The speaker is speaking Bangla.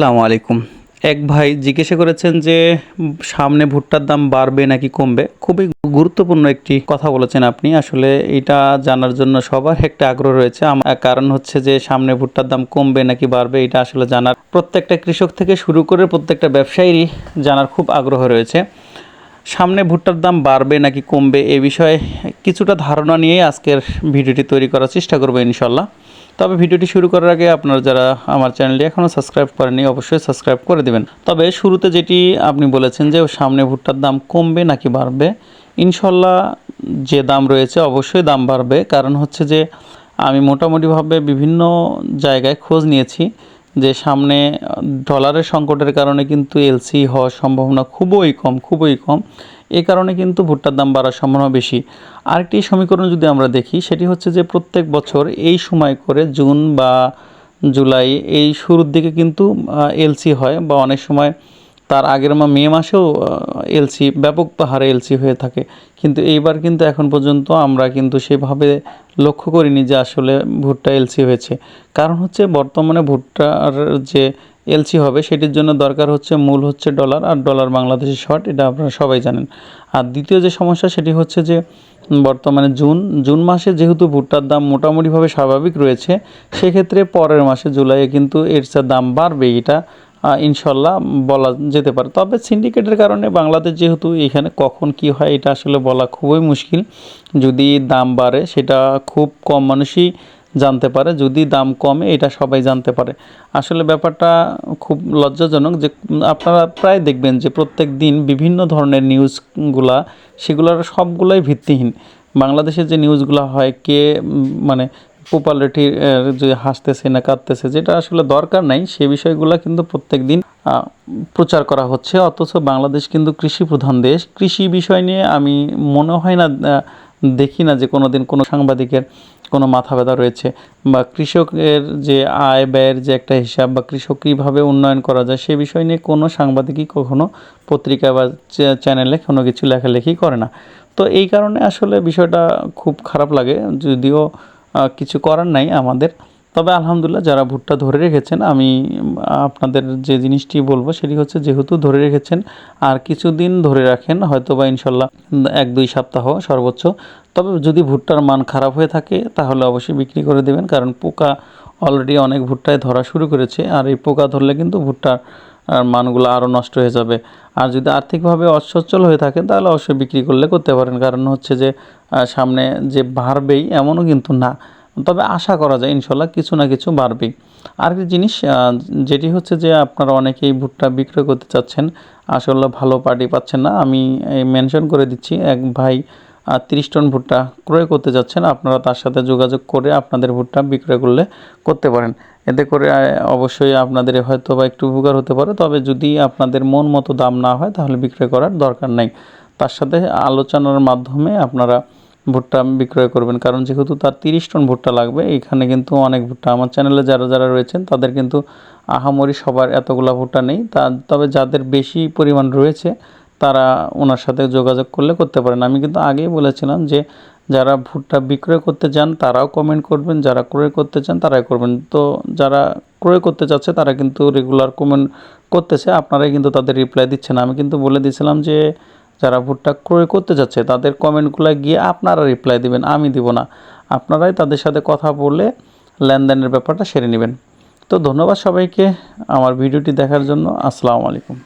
আসসালামু আলাইকুম। এক ভাই জিজ্ঞাসা করেছেন যে, সামনে ভুট্টার দাম বাড়বে নাকি কমবে? খুবই গুরুত্বপূর্ণ একটি কথা বলেছেন আপনি। আসলে এটা জানার জন্য সবার একটা আগ্রহ রয়েছে। কারণ হচ্ছে যে, সামনে ভুট্টার দাম কমবে নাকি বাড়বে, এটা আসলে জানার প্রত্যেকটা কৃষক থেকে শুরু করে প্রত্যেকটা ব্যবসায়ীরই জানার খুব আগ্রহ রয়েছে। সামনে ভুট্টার দাম বাড়বে নাকি কমবে এ বিষয়ে কিছুটা ধারণা নিয়ে আজকের ভিডিওটি তৈরি করার চেষ্টা করব ইনশাল্লাহ। তবে ভিডিওটি শুরু করার আগে আপনারা যারা আমার চ্যানেলটি এখনও সাবস্ক্রাইব করেনি অবশ্যই সাবস্ক্রাইব করে দেবেন। তবে শুরুতে যেটি আপনি বলেছেন যে সামনে ভুট্টার দাম কমবে নাকি বাড়বে, ইনশাল্লাহ যে দাম রয়েছে অবশ্যই দাম বাড়বে। কারণ হচ্ছে যে আমি মোটামুটিভাবে বিভিন্ন জায়গায় খোঁজ নিয়েছি যে সামনে ডলারের সংকটের কারণে কিন্তু এলসি হওয়ার সম্ভাবনা খুবই কম খুবই কম। এই কারণে কিন্তু ভুট্টার দাম বাড়ার সম্ভাবনা বেশি। আরেকটি সমীকরণ যদি আমরা দেখি, সেটি হচ্ছে যে প্রত্যেক বছর এই সময় করে জুন বা জুলাই এই শুরুর দিকে কিন্তু এলসি হয় বা অনেক সময় তার আগের মা, মে মাসেও এলসি, ব্যাপক হারে এলসি হয়ে থাকে। কিন্তু এইবার কিন্তু এখন পর্যন্ত আমরা কিন্তু সেভাবে লক্ষ্য করিনি যে আসলে ভুট্টা এলসি হয়েছে। কারণ হচ্ছে বর্তমানে ভুট্টার যে এলসি হবে, সেটির জন্য দরকার হচ্ছে মূল হচ্ছে ডলার আর ডলার বাংলাদেশের শর্ট, এটা আপনারা সবাই জানেন। আর দ্বিতীয় যে সমস্যা, সেটি হচ্ছে যে বর্তমানে জুন জুন মাসে যেহেতু ভুট্টার দাম মোটামুটিভাবে স্বাভাবিক রয়েছে, সেক্ষেত্রে পরের মাসে জুলাইয়ে কিন্তু এর দাম বাড়বে, এটা ইনশাল্লাহ বলা যেতে পারে। তবে সিন্ডিকেটের কারণে বাংলাদেশ যেহেতু এখানে কখন কি হয়, এটা আসলে বলা খুবই মুশকিল। যদি দাম বাড়ে, সেটা খুব কম মানুষই জানতে পারে, যদি দাম কমে, এটা সবাই জানতে পারে। আসলে ব্যাপারটা খুব লজ্জাজনক যে, আপনারা প্রায় দেখবেন যে, প্রত্যেক দিন বিভিন্ন ধরনের নিউজগুলা, সেগুলোর সবগুলোই ভিত্তিহীন। বাংলাদেশের যে নিউজগুলো হয়, কে মানে পপুলারিটি যে হাসতেছে না কাঁদতেছে, যেটা আসলে দরকার নাই, সে বিষয়গুলো কিন্তু প্রত্যেক দিন প্রচার করা হচ্ছে। অথচ বাংলাদেশ কিন্তু কৃষি প্রধান দেশ। কৃষি বিষয় নিয়ে আমি, মনে হয় না দেখি না যে কোনো দিন কোনো সাংবাদিকের কোনো মাথা ব্যথা রয়েছে বা কৃষকের যে আয় ব্যয়ের যে একটা হিসাব বা কৃষক কীভাবে উন্নয়ন করা যায় সে বিষয় নিয়ে কোনো সাংবাদিকই কখনো পত্রিকা বা চ্যানেলে কোনো কিছু লেখালেখি করে না। তো এই কারণে আসলে বিষয়টা খুব খারাপ লাগে, যদিও কিছু করার নাই আমাদের। তবে আলহামদুলিল্লাহ যারা ভুট্টা ধরে রেখেছেন, আমি, আপনাদের যে জিনিসটি বলব সেটি হচ্ছে যেহেতু ধরে রেখেছেন আর কিছুদিন ধরে রাখেন হয়তো বা ইনশাল্লাহ এক দুই সপ্তাহ সর্বোচ্চ। তবে যদি ভুট্টার মান খারাপ হয়ে থাকে, তাহলে অবশ্যই বিক্রি করে দেবেন, কারণ পোকা অলরেডি অনেক ভুট্টায় ধরা শুরু করেছে আর এই পোকা ধরলে কিন্তু ভুট্টার মানগুলো আরও নষ্ট হয়ে যাবে। আর যদি আর্থিকভাবে অসচ্ছল হয়ে থাকেন, তাহলে অবশ্যই বিক্রি করলে করতে পারেন। কারণ হচ্ছে যে সামনে যে বাড়বেই এমনও কিন্তু না। তবে আশা করা যায় ইনশাল্লাহ কিছু না কিছু বাড়বেই আরেকটি জিনিস যেটি হচ্ছে যে আপনারা অনেকেই ভুট্টা বিক্রয় করতে চাচ্ছেন, আসলে ভালো পার্টি পাচ্ছেন না। আমি মেনশন করে দিচ্ছি, এক ভাই তিরিশ টন ভুট্টা ক্রয় করতে যাচ্ছেন, আপনারা তার সাথে যোগাযোগ করে আপনাদের ভুট্টা বিক্রয় করলে করতে পারেন। এতে করে অবশ্যই আপনাদের হয়তো বা একটু উপকার হতে পারে, তবে যদি আপনাদের মন মতো দাম না হয়, তাহলে বিক্রয় করার দরকার নেই। তার সাথে আলোচনার মাধ্যমে আপনারা ভুট্টা বিক্রয় করবেন। কারণ যেহেতু তার তিরিশ টন ভুট্টা লাগবে, এখানে কিন্তু অনেক ভুট্টা। আমার চ্যানেলে যারা যারা রয়েছেন, তাদের কিন্তু আহামরি সবার এতগুলা ভুট্টা নেই। তা, তবে যাদের বেশি পরিমাণ রয়েছে, তারা ওনার সাথে যোগাযোগ করলে করতে পারেন। আমি কিন্তু আগেই বলেছিলাম যে, যারা ভুট্টা বিক্রয় করতে চান, তারাও কমেন্ট করবেন। যারা ক্রয় করতে চান, তারাই করবেন। তো যারা ক্রয় করতে চাচ্ছে, তারা কিন্তু রেগুলার কমেন্ট করতেছে। আপনারাই কিন্তু তাদের রিপ্লাই দিচ্ছেন। আমি কিন্তু বলে দিয়েছিলাম যে যারা ভুট্টা ক্রয় করতে যাচ্ছে, তাদের কমেন্টগুলো গিয়ে আপনারা রিপ্লাই দিবেন, আমি দিব না। আপনারাই তাদের সাথে কথা বলে লেনদেনের ব্যাপারটা সেরে নেবেন। তো ধন্যবাদ সবাইকে আমার ভিডিওটি দেখার জন্য। আসসালামু আলাইকুম।